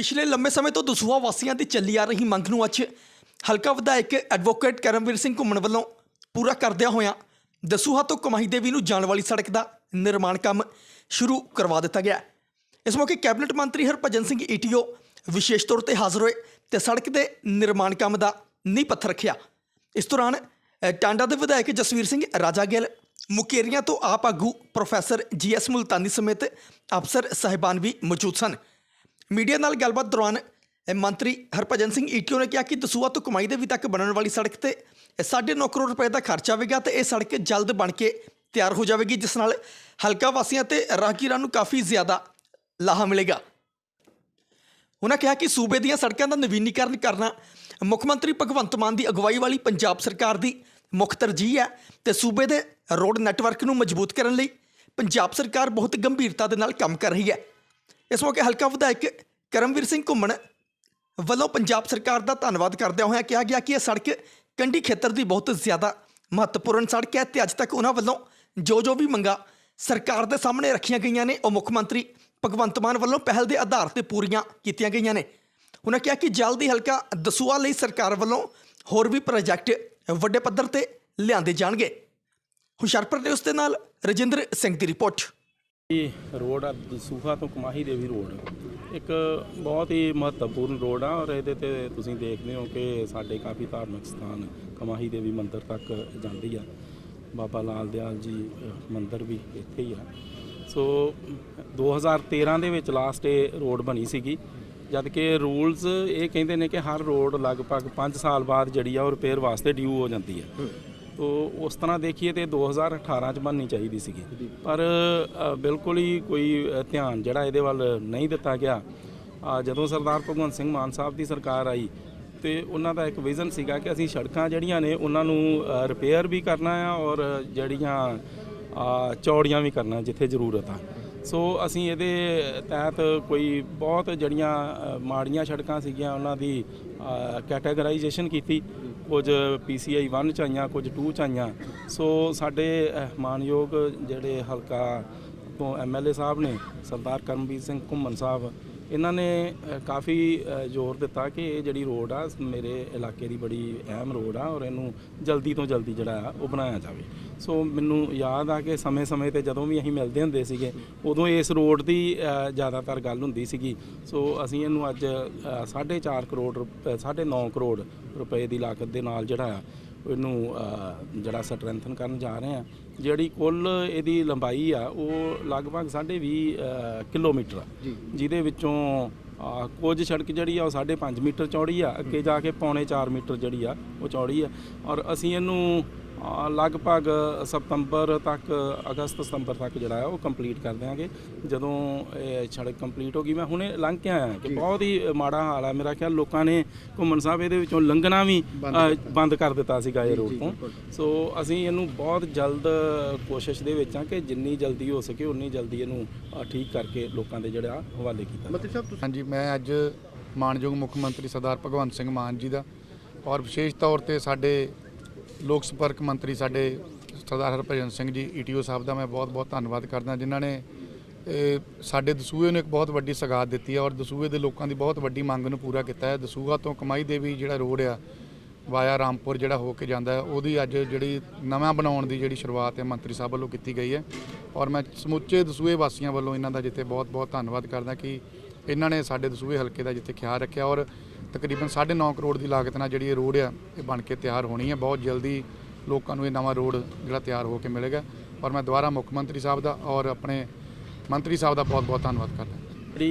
ਪਿਛਲੇ ਲੰਮੇ ਸਮੇਂ ਤੋਂ ਦਸੂਹਾ ਵਾਸੀਆਂ ਦੀ ਚੱਲੀ ਆ ਰਹੀ ਮੰਗ ਨੂੰ ਅੱਜ ਹਲਕਾ ਵਿਧਾਇਕ ਐਡਵੋਕੇਟ ਕਰਮਵੀਰ ਸਿੰਘ ਘੁੰਮਣ ਵੱਲੋਂ ਪੂਰਾ ਕਰਦਿਆਂ ਹੋਇਆਂ ਦਸੂਹਾ ਤੋਂ ਕਮਾਈ ਦੇਵੀ ਨੂੰ ਜਾਣ ਵਾਲੀ ਸੜਕ ਦਾ ਨਿਰਮਾਣ ਕੰਮ ਸ਼ੁਰੂ ਕਰਵਾ ਦਿੱਤਾ ਗਿਆ। ਇਸ ਮੌਕੇ ਕੈਬਨਿਟ ਮੰਤਰੀ ਹਰਭਜਨ ਸਿੰਘ ਈਟੀਓ ਵਿਸ਼ੇਸ਼ ਤੌਰ ਤੇ ਹਾਜ਼ਰ ਹੋਏ ਤੇ ਸੜਕ ਦੇ ਨਿਰਮਾਣ ਕੰਮ ਦਾ ਨੀਂਹ ਪੱਥਰ ਰੱਖਿਆ। ਇਸ ਦੌਰਾਨ ਟਾਂਡਾ ਦੇ ਵਿਧਾਇਕ ਜਸਵੀਰ ਸਿੰਘ ਰਾਜਾ ਗਿੱਲ ਮੁਕੇਰੀਆਂ ਤੋਂ ਆਪ ਆਗੂ ਪ੍ਰੋਫੈਸਰ ਜੀਐਸ ਮੁਲਤਾਨੀ ਸਮੇਤ ਅਫਸਰ ਸਾਹਿਬਾਨ ਵੀ ਮੌਜੂਦ ਸਨ। ਮੀਡੀਆ ਨਾਲ ਗੱਲਬਾਤ ਦੌਰਾਨ ਮੰਤਰੀ ਹਰਭਜਨ ਸਿੰਘ ਈਟੀਓ ਨੇ ਕਿਹਾ ਕਿ ਦਸੂਆ ਤੋਂ ਕਮਾਈ ਦੇ ਵੀ ਤੱਕ ਬਣਨ ਵਾਲੀ ਸੜਕ ਤੇ 9.5 ਕਰੋੜ ਰੁਪਏ ਦਾ ਖਰਚ ਆਵੇਗਾ ਤੇ ਇਹ ਸੜਕ ਜਲਦ ਬਣ ਕੇ ਤਿਆਰ ਹੋ ਜਾਵੇਗੀ, ਜਿਸ ਨਾਲ ਹਲਕਾ ਵਾਸੀਆਂ ਤੇ ਰਾਹਗੀਰਾਂ ਨੂੰ ਕਾਫੀ ਜ਼ਿਆਦਾ ਲਾਹਾ ਮਿਲੇਗਾ। ਉਹਨਾਂ ਕਿਹਾ ਕਿ ਸੂਬੇ ਦੀਆਂ ਸੜਕਾਂ ਦਾ ਨਵੀਨੀਕਰਨ ਕਰਨਾ ਮੁੱਖ ਮੰਤਰੀ ਭਗਵੰਤ ਮਾਨ ਦੀ ਅਗਵਾਈ ਵਾਲੀ ਪੰਜਾਬ ਸਰਕਾਰ ਦੀ ਮੁੱਖ ਤਰਜੀਹ ਹੈ ਤੇ ਸੂਬੇ ਦੇ ਰੋਡ ਨੈਟਵਰਕ ਨੂੰ ਮਜ਼ਬੂਤ ਕਰਨ ਲਈ ਪੰਜਾਬ ਸਰਕਾਰ ਬਹੁਤ ਗੰਭੀਰਤਾ ਦੇ ਨਾਲ ਕੰਮ ਕਰ ਰਹੀ ਹੈ। ਇਸ ਮੌਕੇ ਹਲਕਾ ਵਿਧਾਇਕ ਕਰਮਵੀਰ ਸਿੰਘ ਘੁੰਮਣ ਵੱਲੋਂ ਪੰਜਾਬ ਸਰਕਾਰ ਦਾ ਧੰਨਵਾਦ ਕਰਦਿਆਂ ਹੋਇਆਂ ਕਿਹਾ ਗਿਆ ਕਿ ਇਹ ਸੜਕ ਕੰਢੀ ਖੇਤਰ ਦੀ ਬਹੁਤ ਜ਼ਿਆਦਾ ਮਹੱਤਵਪੂਰਨ ਸੜਕ ਹੈ ਤੇ ਅੱਜ ਤੱਕ ਉਹਨਾਂ ਵੱਲੋਂ ਜੋ ਜੋ ਵੀ ਮੰਗਾਂ ਸਰਕਾਰ ਦੇ ਸਾਹਮਣੇ ਰੱਖੀਆਂ ਗਈਆਂ ਨੇ, ਉਹ ਮੁੱਖ ਮੰਤਰੀ ਭਗਵੰਤ ਮਾਨ ਵੱਲੋਂ ਪਹਿਲ ਦੇ ਆਧਾਰ ਤੇ ਪੂਰੀਆਂ ਕੀਤੀਆਂ ਗਈਆਂ ਨੇ। ਉਹਨਾਂ ਕਿਹਾ ਕਿ ਜਲਦੀ ਹਲਕਾ ਦਸੂਆ ਲਈ ਸਰਕਾਰ ਵੱਲੋਂ ਹੋਰ ਵੀ ਪ੍ਰੋਜੈਕਟ ਵੱਡੇ ਪੱਧਰ ਤੇ ਲਿਆਂਦੇ ਜਾਣਗੇ। ਹੁਸ਼ਿਆਰਪੁਰ ਨਿਊਜ਼ ਦੇ ਨਾਲ ਰਜਿੰਦਰ ਸਿੰਘ ਦੀ ਰਿਪੋਰਟ। ਇਹ ਰੋਡ ਆ ਦਸੂਹਾ ਤੋਂ ਕਮਾਹੀ ਦੇਵੀ ਰੋਡ ਇੱਕ ਬਹੁਤ ਹੀ ਮਹੱਤਵਪੂਰਨ ਰੋਡ ਆ ਔਰ ਇਹਦੇ ਤੇ ਤੁਸੀਂ ਦੇਖਦੇ ਹੋ ਕਿ ਸਾਡੇ ਕਾਫੀ ਧਾਰਮਿਕ ਸਥਾਨ ਕਮਾਹੀ ਦੇਵੀ ਮੰਦਿਰ ਤੱਕ ਜਾਂਦੀ ਆ। ਬਾਬਾ ਲਾਲ ਦਿਆਲ ਜੀ ਅ, ਮੰਦਿਰ ਵੀ ਇੱਥੇ ਹੀ ਆ। ਸੋ 2013 ਦੇ ਵਿੱਚ ਲਾਸਟ ਇਹ ਰੋਡ ਬਣੀ ਸੀਗੀ। ਜਦ ਕਿ ਰੂਲਸ ਇਹ ਕਹਿੰਦੇ ਨੇ ਕਿ ਹਰ ਰੋਡ ਲਗਭਗ 5 ਸਾਲ ਬਾਅਦ ਜਿਹੜੀ ਆ ਉਹ ਰਿਪੇਅਰ ਵਾਸਤੇ ਡਿਊ ਹੋ ਜਾਂਦੀ ਹੈ ਤੋ ਉਸ ਤਰ੍ਹਾਂ ਦੇਖੀਏ ਤੇ 2018 ਚ ਬਣਨੀ ਚਾਹੀਦੀ ਸੀਗੀ। ਪਰ ਬਿਲਕੁਲ ਹੀ ਕੋਈ ਧਿਆਨ ਜਿਹੜਾ ਇਹਦੇ ਵੱਲ ਨਹੀਂ ਦਿੱਤਾ ਗਿਆ। ਜਦੋਂ ਸਰਦਾਰ ਭਗਵੰਤ ਸਿੰਘ ਮਾਨ ਸਾਹਿਬ ਦੀ ਸਰਕਾਰ ਆਈ ਤੇ ਉਹਨਾਂ ਦਾ ਇੱਕ ਵਿਜ਼ਨ ਸੀਗਾ ਕਿ ਅਸੀਂ ਸੜਕਾਂ ਜਿਹੜੀਆਂ ਨੇ ਉਹਨਾਂ ਨੂੰ ਰਿਪੇਅਰ ਵੀ ਕਰਨਾ ਆ ਔਰ ਜਿਹੜੀਆਂ ਚੌੜੀਆਂ ਵੀ ਕਰਨਾ ਜਿੱਥੇ ਜ਼ਰੂਰਤ ਆ। ਸੋ ਅਸੀਂ ਇਹਦੇ ਤਹਿਤ ਕੋਈ ਬਹੁਤ ਜਿਹੜੀਆਂ ਮਾੜੀਆਂ ਸੜਕਾਂ ਸੀਗੀਆਂ, ਉਹਨਾਂ ਦੀ ਕੈਟਾਗਰਾਈਜੇਸ਼ਨ ਕੀਤੀ। ਕੁਝ PCI 1 ਚ ਆਈਆਂ, ਕੁਝ 2 ਚ ਆਈਆਂ। ਸੋ ਸਾਡੇ ਮਾਨਯੋਗ ਜਿਹੜੇ ਹਲਕਾ ਤੋਂ ਐਮਐਲਏ ਸਾਹਿਬ ਨੇ, ਸਰਦਾਰ ਕਰਮਵੀਰ ਸਿੰਘ ਘੁੰਮਣ ਸਾਹਿਬ ਇਹਨਾਂ ਨੇ ਕਾਫੀ ਜ਼ੋਰ ਦਿੱਤਾ ਕਿ ਇਹ ਜਿਹੜੀ ਰੋਡ ਆ, ਮੇਰੇ ਇਲਾਕੇ ਦੀ ਬੜੀ ਅਹਿਮ ਰੋਡ ਆ ਔਰ ਇਹਨੂੰ ਜਲਦੀ ਤੋਂ ਜਲਦੀ ਜਿਹੜਾ ਆ, ਉਹ ਬਣਾਇਆ ਜਾਵੇ। ਸੋ ਮੈਨੂੰ ਯਾਦ ਆ ਕਿ ਸਮੇਂ-ਸਮੇਂ ਤੇ ਜਦੋਂ ਵੀ ਅਸੀਂ ਮਿਲਦੇ ਹੁੰਦੇ ਸੀਗੇ, ਉਦੋਂ ਇਸ ਰੋਡ ਦੀ ਜ਼ਿਆਦਾਤਰ ਗੱਲ ਹੁੰਦੀ ਸੀਗੀ। ਸੋ ਅਸੀਂ ਇਹਨੂੰ ਅੱਜ 4.5 ਕਰੋੜ ਰੁਪਏ 9.5 ਕਰੋੜ ਰੁਪਏ ਦੀ ਲਾਗਤ ਦੇ ਨਾਲ ਜਿਹੜਾ ਆ ਇਹਨੂੰ ਜਿਹੜਾ ਸਟਰੈਂਥਨ ਕਰਨ ਜਾ ਰਹੇ ਆ ਜਿਹੜੀ ਕੁੱਲ ਇਹਦੀ ਲੰਬਾਈ ਆ ਉਹ ਲਗਭਗ 20 ਕਿਲੋਮੀਟਰ ਆ। ਜਿਹਦੇ ਵਿੱਚੋਂ ਕੁਝ ਸੜਕ ਜਿਹੜੀ ਆ ਉਹ 5.5 ਮੀਟਰ ਚੌੜੀ ਆ ਅੱਗੇ ਜਾ ਕੇ ਪੌਣੇ 4 ਮੀਟਰ ਜਿਹੜੀ ਆ ਉਹ ਚੌੜੀ ਆ। ਔਰ ਅਸੀਂ ਇਹਨੂੰ ਲਗਭਗ ਸਤੰਬਰ ਤੱਕ ਅਗਸਤ ਸਤੰਬਰ ਤੱਕ ਜਿਹੜਾ ਆ ਉਹ ਕੰਪਲੀਟ ਕਰ ਦਿਆਂਗੇ। ਜਦੋਂ ਇਹ ਸੜਕ ਕੰਪਲੀਟ ਹੋ ਗਈ ਮੈਂ ਹੁਣੇ ਲੰਘ ਕੇ ਆਇਆ ਕਿ ਬਹੁਤ ਹੀ ਮਾੜਾ ਹਾਲ ਆ ਮੇਰਾ ਖਿਆਲ ਲੋਕਾਂ ਨੇ ਘੁੰਮਣ ਸਾਹਿਬ ਇਹਦੇ ਵਿੱਚੋਂ ਲੰਘਣਾ ਵੀ ਬੰਦ ਕਰ ਦਿੱਤਾ ਸੀਗਾ ਇਹ ਰੋਡ ਤੋਂ। ਸੋ ਅਸੀਂ ਇਹਨੂੰ ਬਹੁਤ ਜਲਦ ਕੋਸ਼ਿਸ਼ ਦੇ ਵਿੱਚ ਆ ਕਿ ਜਿੰਨੀ ਜਲਦੀ ਹੋ ਸਕੇ ਉਨੀ ਜਲਦੀ ਇਹਨੂੰ ਠੀਕ ਕਰਕੇ ਲੋਕਾਂ ਦੇ ਜਿਹੜਾ ਹਵਾਲੇ ਕੀਤਾ। ਹਾਂਜੀ ਮੈਂ ਅੱਜ ਮਾਨਯੋਗ ਮੁੱਖ ਮੰਤਰੀ ਸਰਦਾਰ ਭਗਵੰਤ ਸਿੰਘ ਮਾਨ ਜੀ ਦਾ ਔਰ ਵਿਸ਼ੇਸ਼ ਤੌਰ ਤੇ ਸਾਡੇ ਲੋਕ ਸੰਪਰਕ ਮੰਤਰੀ ਸਾਡੇ ਸਰਦਾਰ ਹਰਭਜਨ ਸਿੰਘ ਜੀ ਈਟੀਓ ਸਾਹਿਬ ਦਾ ਮੈਂ ਬਹੁਤ-ਬਹੁਤ ਧੰਨਵਾਦ ਕਰਦਾ। ਜਿਨ੍ਹਾਂ ਨੇ ਸਾਡੇ ਦਸੂਹੇ ਨੂੰ ਇੱਕ ਬਹੁਤ ਵੱਡੀ ਸਗਾਤ ਦਿੱਤੀ ਹੈ ਔਰ ਦਸੂਏ ਦੇ ਲੋਕਾਂ ਦੀ ਬਹੁਤ ਵੱਡੀ ਮੰਗ ਨੂੰ ਪੂਰਾ ਕੀਤਾ ਹੈ। ਦਸੂਹਾ ਤੋਂ ਕਮਾਈ ਦੇਵੀ ਜਿਹੜਾ ਰੋਡ ਆ, ਵਾਇਆ ਰਾਮਪੁਰ ਜਿਹੜਾ ਹੋ ਕੇ ਜਾਂਦਾ ਹੈ, ਉਹਦੀ ਅੱਜ ਜਿਹੜੀ ਨਵਾਂ ਬਣਾਉਣ ਦੀ ਜਿਹੜੀ ਸ਼ੁਰੂਆਤ ਹੈ ਮੰਤਰੀ ਸਾਹਿਬ ਵੱਲੋਂ ਕੀਤੀ ਗਈ ਹੈ। ਔਰ ਮੈਂ ਸਮੁੱਚੇ ਦਸੂਹੇ ਵਾਸੀਆਂ ਵੱਲੋਂ ਇਹਨਾਂ ਦਾ ਜਿੱਥੇ ਬਹੁਤ-ਬਹੁਤ ਧੰਨਵਾਦ ਕਰਦਾ ਕਿ ਇਹਨਾਂ ਨੇ ਸਾਡੇ ਦਸੂਹੇ ਹਲਕੇ ਦਾ ਜਿੱਥੇ ਖਿਆਲ ਰੱਖਿਆ ਔਰ ਤਕਰੀਬਨ 9.5 ਕਰੋੜ ਦੀ ਲਾਗਤ ਨਾਲ ਜਿਹੜੀ ਇਹ ਰੋਡ ਆ, ਇਹ ਬਣ ਕੇ ਤਿਆਰ ਹੋਣੀ ਹੈ ਬਹੁਤ ਜਲਦੀ ਲੋਕਾਂ ਨੂੰ ਇਹ ਨਵਾਂ ਰੋਡ ਜਿਹੜਾ ਤਿਆਰ ਹੋ ਕੇ ਮਿਲੇਗਾ। ਔਰ ਮੈਂ ਦੁਬਾਰਾ ਮੁੱਖ ਮੰਤਰੀ ਸਾਹਿਬ ਦਾ ਔਰ ਆਪਣੇ ਮੰਤਰੀ ਸਾਹਿਬ ਦਾ ਬਹੁਤ-ਬਹੁਤ ਧੰਨਵਾਦ ਕਰਦਾ।